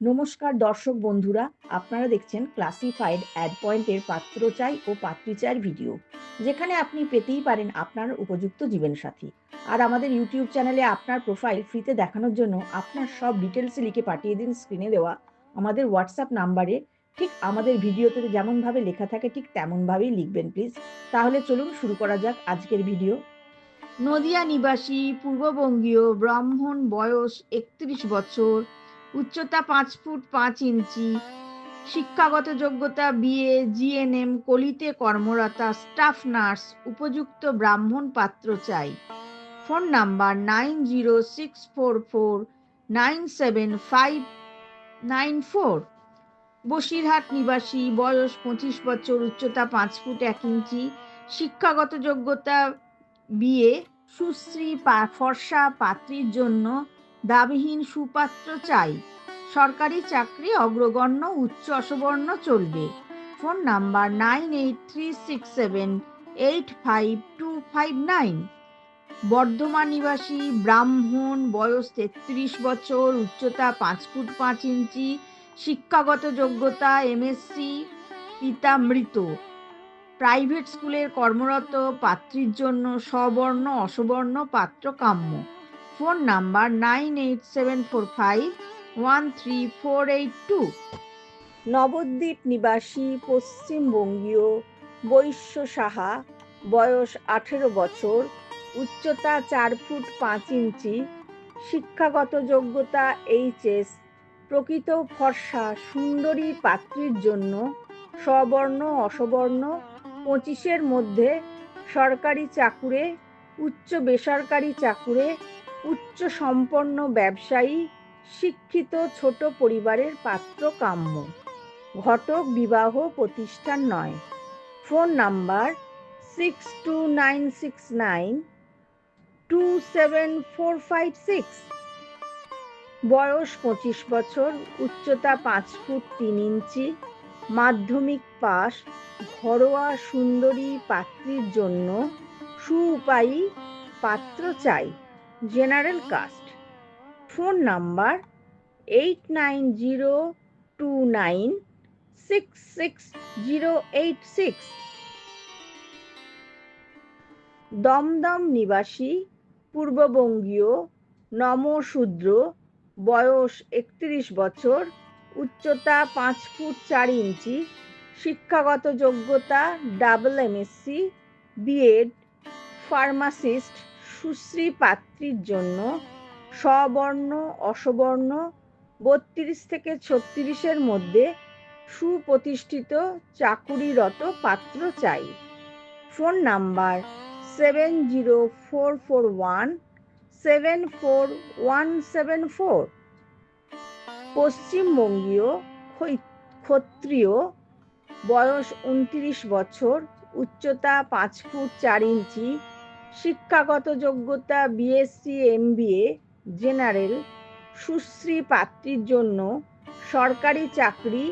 নমস্কার দর্শক বন্ধুরা, আপনারা দেখছেন ক্লাসিফাইড অ্যাড পয়েন্টের পাত্র চাই ও পাত্রী চায়ের ভিডিও যেখানে আপনি পেতেই পারেন আপনার উপযুক্ত জীবনসাথী। আর আমাদের ইউটিউব চ্যানেলে আপনার প্রোফাইল ফ্রিতে দেখানোর জন্য আপনার সব ডিটেলসে লিখে পাঠিয়ে দিন স্ক্রিনে দেওয়া। আমাদের হোয়াটসঅ্যাপ নাম্বারে ঠিক আমাদের ভিডিওতে যেমনভাবে লেখা থাকে ঠিক তেমনভাবেই লিখবেন প্লিজ তাহলে চলুন শুরু করা যাক আজকের ভিডিও নদিয়া নিবাসী, পূর্ববঙ্গীয়, ব্রাহ্মণ বয়স একত্রিশ বছর উচ্চতা পাঁচ ফুট পাঁচ ইঞ্চি, শিক্ষাগত যোগ্যতা বিএ, জিএনএম, কলিতে কর্মরতা, স্টাফ নার্স, উপযুক্ত ব্রাহ্মণ পাত্র চাই। Phone number nine zero six four four nine seven five nine four. Basirhat নিবাসী, বয়স পঁচিশ বছর, উচ্চতা পাঁচ ফুট এক ইঞ্চি, শিক্ষাগত যোগ্যতা বিয়ে সুশ্রী পা- ফর্সা পাত্রীর জন্য দাবিহীন সুপাত্র চাই। সরকারি চাকরি অগ্রগণ্য, উচ্চ অসবর্ণ চলবে। Phone number nine eight three six seven eight five two five nine. Bardhaman নিবাসী, ব্রাহ্মণ, বয়স তেত্রিশ বছর, উচ্চতা পাঁচ ফুট পাঁচ ইঞ্চি, শিক্ষাগত যোগ্যতা এমএসসি, পিতা মৃত। প্রাইভেট স্কুলের কর্মরত, পাত্রীর জন্য সবর্ণ, অসবর্ণ পাত্র কাম্য। Phone number nine eight seven four five one three four eight two. Nabadwip নিবাসী পশ্চিমবঙ্গীয় বৈশ্য সাহা, বয়স আঠেরো বছর, উচ্চতা চার ফুট পাঁচ ইঞ্চি, শিক্ষাগত যোগ্যতা এইচএস প্রকৃত ফর্সা সুন্দরী পাত্রীর জন্য সবর্ণ অসবর্ণ, পঁচিশের মধ্যে সরকারি চাকুরে, উচ্চ বেসরকারি চাকুরে উচ্চ সম্পন্ন ব্যবসায়ী, শিক্ষিত ছোট পরিবারের পাত্র কাম্য। ঘটক বিবাহ প্রতিষ্ঠান নয়। Phone number six two nine six nine two seven four five six বয়স পঁচিশ বছর, উচ্চতা পাঁচ ফুট তিন ইঞ্চি, মাধ্যমিক পাশ, ঘরোয়া সুন্দরী পাত্রীর জন্য সুউপায়ী পাত্র চাই। General caste. Phone number eight nine zero two nine six six zero eight six Dum Dum নিবাসী, পূর্ববঙ্গীয়, নমশূদ্র, বয়স একত্রিশ বছর, উচ্চতা পাঁচ ফুট চার ইঞ্চি, শিক্ষাগত যোগ্যতা ডাবল এমএসসি বিএড ফার্মাসিস্ট সুশ্রী পাত্রীর জন্য সবর্ণ অসবর্ণ, বত্রিশ থেকে ছত্রিশের মধ্যে সুপ্রতিষ্ঠিত চাকুরিরত পাত্র চাই। Phone number seven zero four four one seven four one seven four. পশ্চিমবঙ্গীয় ক্ষত্রিয় বয়স উনত্রিশ বছর, উচ্চতা পাঁচ ফুট চার ইঞ্চি শিক্ষাগত যোগ্যতা বিএসসি এমবিএ জেনারেল সুশ্রী পাত্রীর জন্য সরকারি চাকরি,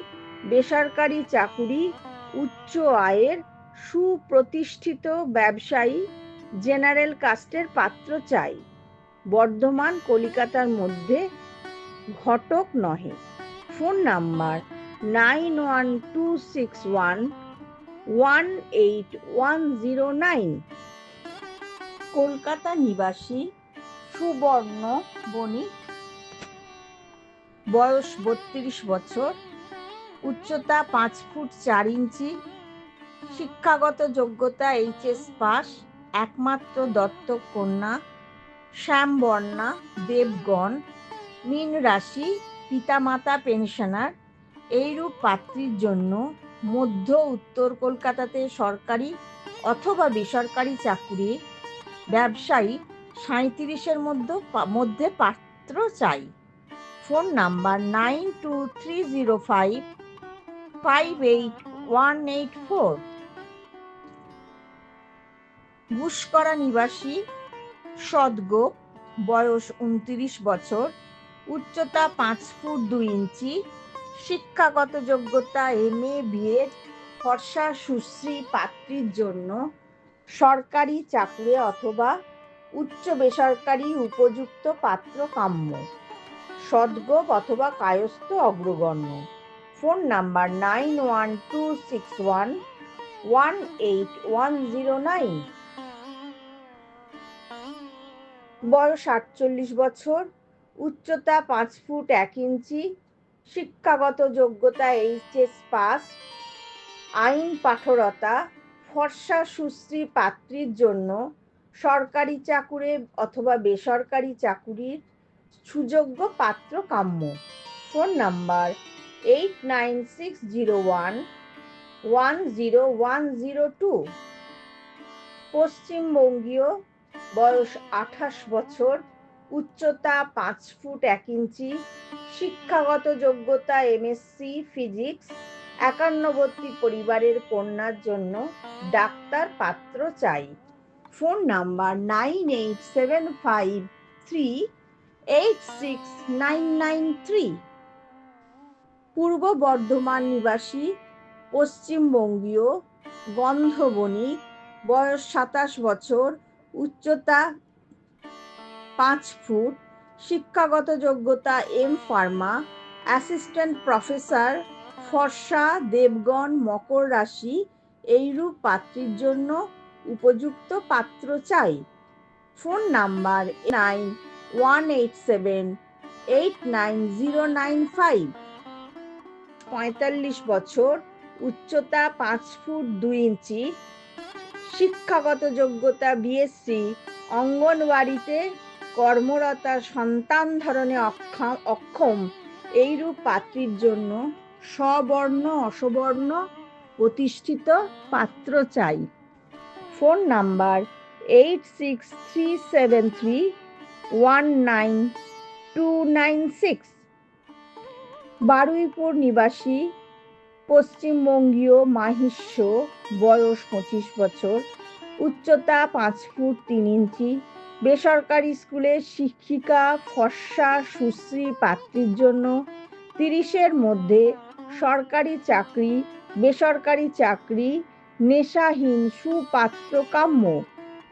বেসরকারি চাকুরি, উচ্চ আয়ের সুপ্রতিষ্ঠিত ব্যবসায়ী জেনারেল কাস্টের পাত্র চাই। বর্ধমান, কলিকাতার মধ্যে ঘটক নহে। Phone number nine one two six one one eight one zero nine Kolkata নিবাসী সুবর্ণ বণিক, বয়স বত্রিশ বছর, উচ্চতা পাঁচ ফুট চার ইঞ্চি, শিক্ষাগত যোগ্যতা এইচএস পাস, একমাত্র দত্তক কন্যা, শ্যামবর্ণা দেবগণ, মীন রাশি, পিতামাতা পেনশনার, এইরূপ পাত্রীর জন্য মধ্য উত্তর কলকাতাতে সরকারি অথবা বেসরকারি চাকুরি ব্যবসায়ী সাঁত্রিশের মধ্যে মধ্যে পাত্র চাই। Phone number nine two three zero five five eight one eight four. Guskara নিবাসী সদগোপ বয়স উনত্রিশ বছর, উচ্চতা পাঁচ ফুট দুই ইঞ্চি, শিক্ষাগত যোগ্যতা এম এ বিএড ফর্সা, সুশ্রী, পাত্রীর জন্য সরকারি চাকরি অথবা উচ্চ বেসরকারি উপযুক্ত পাত্র কাম্য। সদ্গোপ অথবা কায়স্থ অগ্রগণ্য। Phone number nine one two six one one eight one zero nine. বয়স আটচল্লিশ বছর, উচ্চতা পাঁচ ফুট এক ইঞ্চি, শিক্ষাগত যোগ্যতা এইচএস পাস, আইন পাঠরতা ফর্সা সুশ্রী পাত্রীর জন্য সরকারি চাকুরে অথবা বেসরকারি চাকুরির সুযোগ্য পাত্র কাম্য। Phone number eight nine six zero one one zero one zero two. পশ্চিমবঙ্গীয় বয়স আঠাশ বছর, উচ্চতা পাঁচ ফুট এক ইঞ্চি, শিক্ষাগত যোগ্যতা এমএসসি, ফিজিক্স একান্নবর্তী পরিবারের কন্যার জন্য ডাক্তার পাত্র চাই। Phone number nine eight seven five three eight six nine nine three. পূর্ব বর্ধমান নিবাসী, পশ্চিমবঙ্গীয় গন্ধবণিক বয়স সাতাশ বছর, উচ্চতা পাঁচ ফুট, শিক্ষাগত যোগ্যতা এম ফার্মা, অ্যাসিস্ট্যান্ট প্রফেসর ফর্সা, দেবগণ, মকর রাশি, এইরূপ পাত্রীর জন্য উপযুক্ত পাত্র চাই। Phone number nine one eight seven eight nine zero nine five পঁয়তাল্লিশ বছর, উচ্চতা পাঁচ ফুট দুই ইঞ্চি। শিক্ষাগত যোগ্যতা বিএসসি অঙ্গনওয়াড়িতে কর্মরতা সন্তান ধরনে অক্ষম অক্ষম। এইরূপ পাত্রীর জন্য স্ববর্ণ অসবর্ণ প্রতিষ্ঠিত পাত্র চাই। Phone number eight six three seven three one nine two nine six. Baruipur নিবাসী, পশ্চিমবঙ্গীয় মাহিষ্য, বয়স পঁচিশ বছর, উচ্চতা পাঁচ ফুট তিন ইঞ্চি, বেসরকারি স্কুলের শিক্ষিকা, ফর্সা, সুশ্রী পাত্রীর জন্য তিরিশের মধ্যে সরকারি চাকরি, বেসরকারি চাকরি, নেশাহীন সুপাত্র কাম্য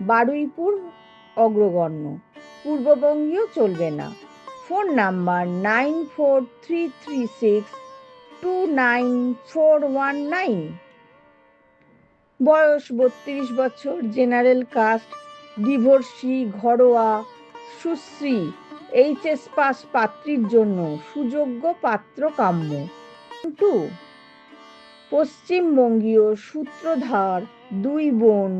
বারুইপুর অগ্রগণ্য। পূর্ববঙ্গীয় চলবে না। Phone number nine four three three six two nine four one nine. বয়স বত্রিশ বছর, জেনারেল কাস্ট, ডিভোর্সি, ঘরোয়া, সুশ্রী, এইচএস পাস পাত্রীর জন্য সুযোগ্য পাত্র কাম্য টু পশ্চিমবঙ্গীয় সূত্রধার দুই বোন।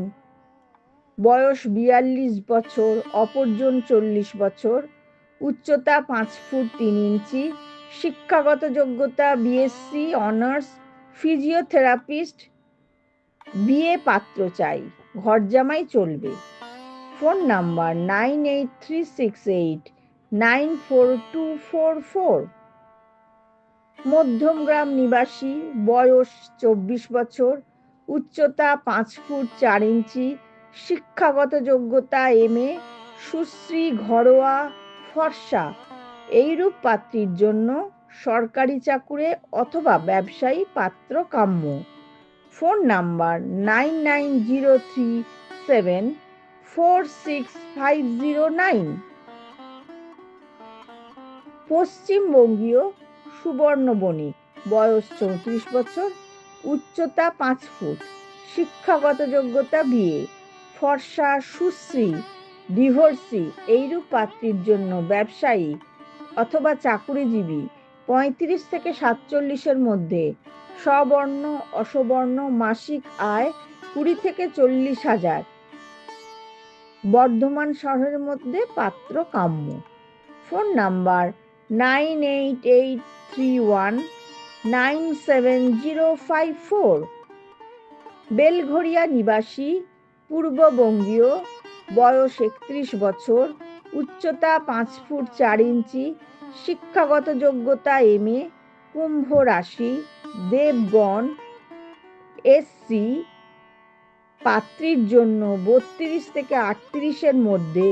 বয়স বিয়াল্লিশ বছর, অপরজন চল্লিশ বছর। উচ্চতা পাঁচ ফুট তিন ইঞ্চি। শিক্ষাগত যোগ্যতা বিএসসি অনার্স ফিজিওথেরাপিস্ট বিএ পাত্র চাই। ঘর জামাই চলবে। Phone number nine eight three six eight nine four two four four. Madhyamgram নিবাসী, বয়স চব্বিশ বছর, উচ্চতা পাঁচ ফুট চার ইঞ্চি, শিক্ষাগত যোগ্যতা এম এ, সুশ্রী, ঘরোয়া, ফর্সা। এইরূপ পাত্রীর জন্য সরকারি চাকুরে অথবা ব্যবসায়ী পাত্র কাম্য। Phone number nine nine zero three seven four six five zero nine. পশ্চিমবঙ্গীয় সুবর্ণ বণিক। বয়স চৌত্রিশ বছর, উচ্চতা পাঁচ ফুট, শিক্ষাগত যোগ্যতা বিয়ে ফর্সা সুশ্রী, ডিভোর্সি এইরূপ পাত্রীর জন্য ব্যবসায়ী অথবা চাকুরিজীবী। পঁয়ত্রিশ থেকে সাতচল্লিশের মধ্যে স্ববর্ণ, অসবর্ণ মাসিক আয় কুড়ি থেকে চল্লিশ হাজার। বর্ধমান শহরের মধ্যে পাত্র কাম্য। Phone number nine eight eight three one nine seven zero five four. Belgharia নিবাসী, পূর্ববঙ্গীয়, বয়স একত্রিশ বছর, উচ্চতা পাঁচ ফুট চার ইঞ্চি, শিক্ষাগত যোগ্যতা এম এ, কুম্ভ রাশি, দেবগণ এসসি পাত্রীর জন্য বত্রিশ থেকে আটত্রিশের মধ্যে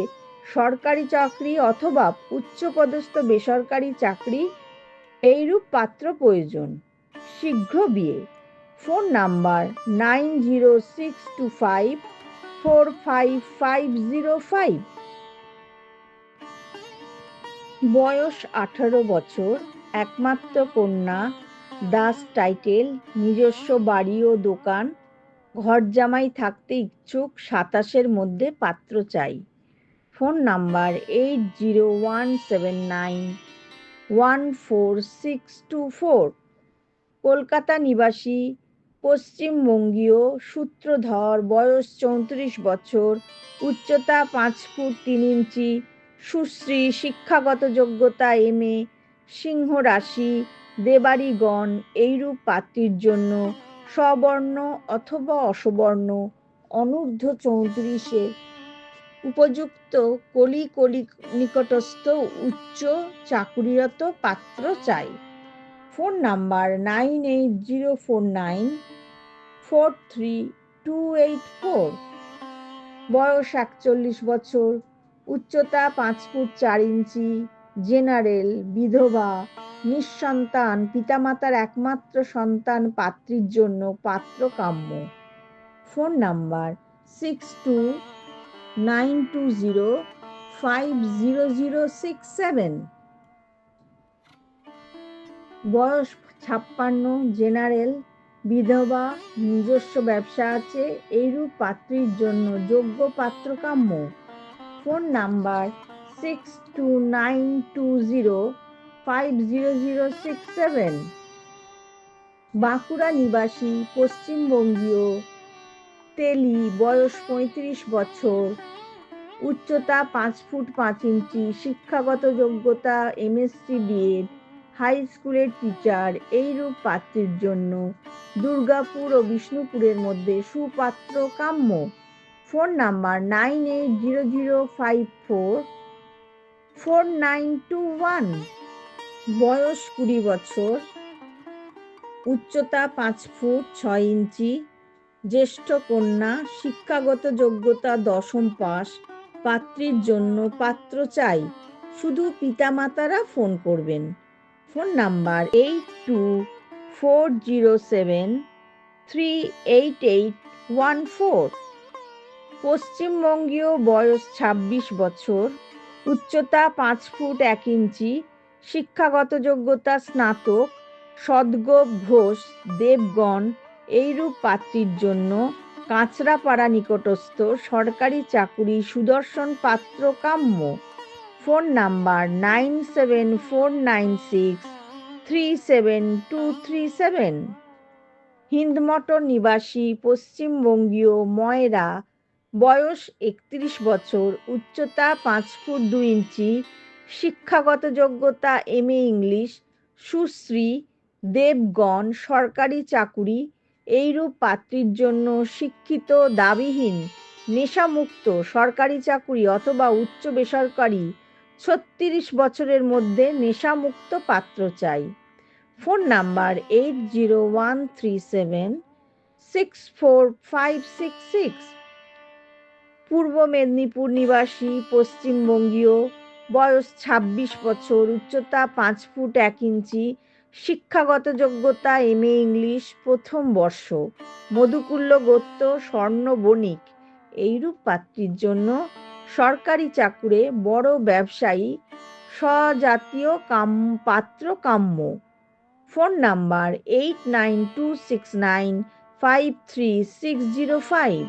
সরকারি চাকরি অথবা উচ্চপদস্থ বেসরকারি চাকরি এইরূপ পাত্র প্রয়োজন। শীঘ্র বিয়ে। Phone number nine zero six two five four five five zero five. বয়স আঠারো বছর, একমাত্র কন্যা, দাস টাইটেল, নিজস্ব বাড়ি ও দোকান ঘর জামাই থাকতে ইচ্ছুক, সাতাশের মধ্যে পাত্র চাই। Phone number eight zero one seven nine one four six two four Kolkata নিবাসী, পশ্চিমবঙ্গীয়, সূত্রধর, বয়স চৌত্রিশ বছর, উচ্চতা পাঁচ ফুট তিন ইঞ্চি, সুশ্রী, শিক্ষাগত যোগ্যতা এম এ, সিংহ রাশি দেবাড়িগণ এইরূপ পাত্রীর জন্য সবর্ণ অথবা অসবর্ণ, অনূর্ধ্ব চৌত্রিশে উপযুক্ত কলি কলি নিকটস্থ উচ্চ চাকুরিরত পাত্র চাই। Phone number nine eight zero four nine four three two eight four. বয়স একচল্লিশ বছর, উচ্চতা পাঁচ ফুট চার ইঞ্চি, জেনারেল, বিধবা, নিঃসন্তান, পিতামাতার একমাত্র সন্তান, পাত্রীর জন্য পাত্র কাম্য phone number six two nine two zero five zero zero six seven. বয়স ছাপ্পান্ন, জেনারেল, বিধবা, নিজস্ব ব্যবসা আছে, এইরূপ পাত্রীর জন্য যোগ্য পাত্র কাম্য phone number six two nine two zero five zero zero six seven. Bankura নিবাসী, পশ্চিমবঙ্গীয় তেলি, বয়স পঁয়ত্রিশ বছর। উচ্চতা পাঁচ ফুট পাঁচ ইঞ্চি, শিক্ষাগত যোগ্যতা এমএসসি বিএড হাই স্কুলের টিচার এইরূপ পাত্রীর জন্য। দুর্গাপুর ও বিষ্ণুপুরের মধ্যে সুপাত্র কাম্য। Phone number nine eight zero zero five four four nine two one. বয়স কুড়ি বছর। উচ্চতা পাঁচ ফুট ছয় ইঞ্চি জ্যেষ্ঠ কন্যা, শিক্ষাগত যোগ্যতা দশম পাস পাত্রীর জন্য পাত্র চাই। শুধু পিতামাতারা ফোন করবেন। Phone number eight two four zero seven three eight eight one four. পশ্চিমবঙ্গীয় বয়স ছাব্বিশ বছর, উচ্চতা পাঁচ ফুট এক ইঞ্চি, শিক্ষাগত যোগ্যতা স্নাতক, সদ্গোপ ঘোষ, দেবগণ এইরূপ পাত্রীর জন্য কাঁচরাপাড়া নিকটস্থ সরকারি চাকুরি সুদর্শন পাত্র কাম্য phone number nine seven four nine six three seven two three seven. Hindmotor নিবাসী পশ্চিমবঙ্গীয় ময়রা, বয়স একত্রিশ বছর, উচ্চতা পাঁচ ফুট দু ইঞ্চি, শিক্ষাগত যোগ্যতা এম এ ইংলিশ, সুশ্রী, দেবগণ, সরকারি চাকুরি এইরূপ পাত্রীর জন্য শিক্ষিত, দাবিহীন, নেশামুক্ত সরকারি চাকুরি অথবা উচ্চ বেসরকারি ছত্রিশ বছরের মধ্যে নেশামুক্ত পাত্র চাই। Phone number eight zero one three seven six four five six six. Purba Medinipur নিবাসী, পশ্চিমবঙ্গীয়, বয়স ছাব্বিশ বছর, উচ্চতা পাঁচ ফুট এক ইঞ্চি শিক্ষাগত যোগ্যতা এম এ ইংলিশ প্রথম বর্ষ। মধুকুল্ল গোত্র স্বর্ণ বণিক। এইরূপ পাত্রীর জন্য সরকারি চাকুরে বড় ব্যবসায়ী স্বজাতীয় কাম, পাত্র কাম্য। Phone number eight nine two six nine five three six zero five.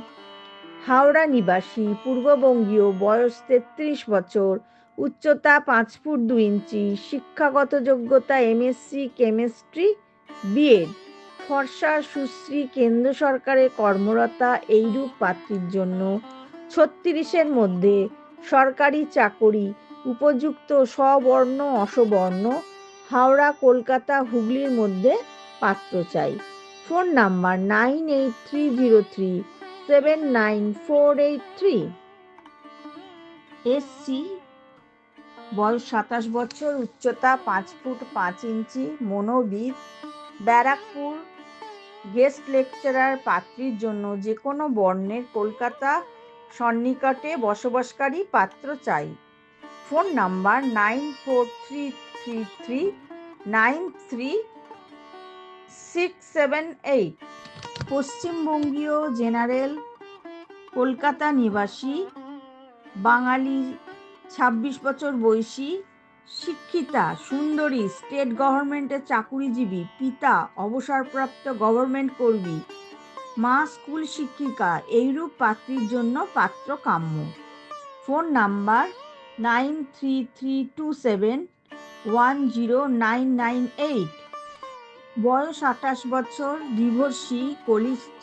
Howrah নিবাসী, পূর্ববঙ্গীয় বয়স তেত্রিশ বছর। উচ্চতা পাঁচ ফুট দু ইঞ্চি, শিক্ষাগত যোগ্যতা এমএসসি কেমিস্ট্রি বিএড ফর্সা সুশ্রী কেন্দ্র সরকারের কর্মরতা এইরূপ পাত্রীর জন্য ছত্রিশের মধ্যে সরকারি চাকরি, উপযুক্ত স্ববর্ণ, অসবর্ণ, হাওড়া, কলকাতা, হুগলির মধ্যে পাত্র চাই। Phone number nine eight three zero three seven nine four eight three. SC বয়স সাতাশ বছর, উচ্চতা পাঁচ ফুট পাঁচ ইঞ্চি, মনোবিদ, ব্যারাকপুর গেস্ট লেকচারার পাত্রীর জন্য যে কোনো বর্ণের কলকাতা সন্নিকটে বসবাসকারী পাত্র চাই। Phone number nine four three three three nine three six seven eight. পশ্চিমবঙ্গীয় general Kolkata নিবাসী, বাঙালি ছাব্বিশ বছর বয়সী শিক্ষিতা, সুন্দরী স্টেট গভর্নমেন্টের চাকুরিজীবী, পিতা, অবসরপ্রাপ্ত গভর্নমেন্ট কর্মী, মা স্কুল শিক্ষিকা, এইরূপ পাত্রীর জন্য পাত্র কাম্য phone number nine three three two seven one zero nine nine eight বয়স আঠাশ বছর ডিভোর্সি কলিস্থ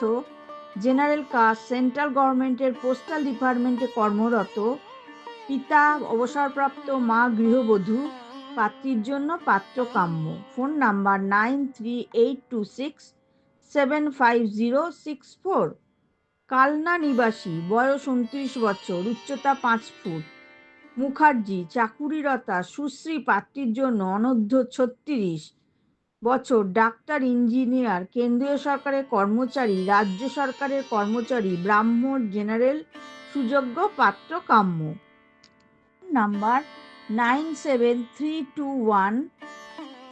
জেনারেল কাস্ট সেন্ট্রাল গভর্নমেন্টের পোস্টাল ডিপার্টমেন্টে কর্মরত। পিতা, অবসরপ্রাপ্ত মা, গৃহবধূ, পাত্রীর জন্য পাত্র কাম্য phone number nine three eight two six seven five zero six four. Kalna নিবাসী, বয়স উনত্রিশ বছর, উচ্চতা পাঁচ ফুট। মুখার্জি, চাকুরিরতা, সুশ্রী, পাত্রীর জন্য অনূর্ধ্ব ছত্রিশ বছর। ডাক্তার, ইঞ্জিনিয়ার, কেন্দ্রীয় সরকারের কর্মচারী, রাজ্য সরকারের কর্মচারী, ব্রাহ্মণ, জেনারেল, সুযোগ্য পাত্র কাম্য number nine seven three two one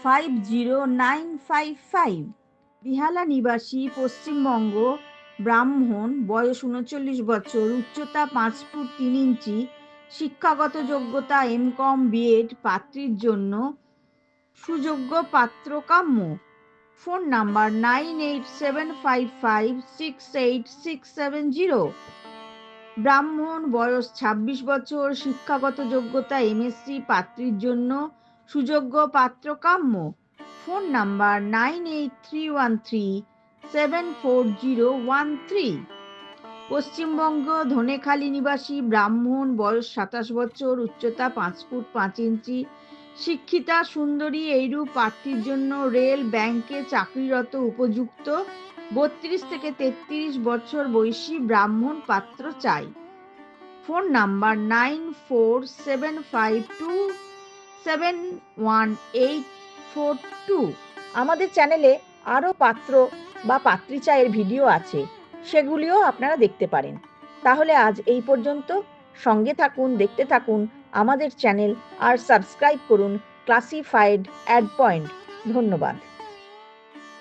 five zero nine five five Behala নিবাসী, পশ্চিমবঙ্গ, ব্রাহ্মণ, বয়স উনচল্লিশ বছর, উচ্চতা পাঁচ ফুট তিন ইঞ্চি, শিক্ষাগত যোগ্যতা এম কম বিএড পাত্রীর জন্য সুযোগ্য পাত্র কাম্য phone number nine eight seven five five six eight six seven zero ব্রাহ্মণ বয়স ছাব্বিশ বছর, শিক্ষাগত যোগ্যতা এমএসসি পাত্রীর জন্য সুযোগ্য পাত্র কাম্য phone number nine eight three one three seven four zero one three. Paschimbanga, Dhanekhali নিবাসী, ব্রাহ্মণ বয়স সাতাশ বছর, উচ্চতা পাঁচ ফুট পাঁচ ইঞ্চি। শিক্ষিতা সুন্দরী, এইরূপ প্রার্থীর জন্য রেল ব্যাংকে চাকরিরত উপযুক্ত বত্রিশ থেকে তেত্রিশ বছর বয়সী ব্রাহ্মণ পাত্র চাই। Phone number nine four seven five two seven one eight four two. আমাদের চ্যানেলে আরও পাত্র বা পাত্রী চায়ের ভিডিও আছে, সেগুলিও আপনারা দেখতে পারেন। তাহলে আজ এই পর্যন্ত। সঙ্গে থাকুন, দেখতে থাকুন আমাদের চ্যানেল আর সাবস্ক্রাইব করুন ক্লাসিফাইড অ্যাড পয়েন্ট ধন্যবাদ।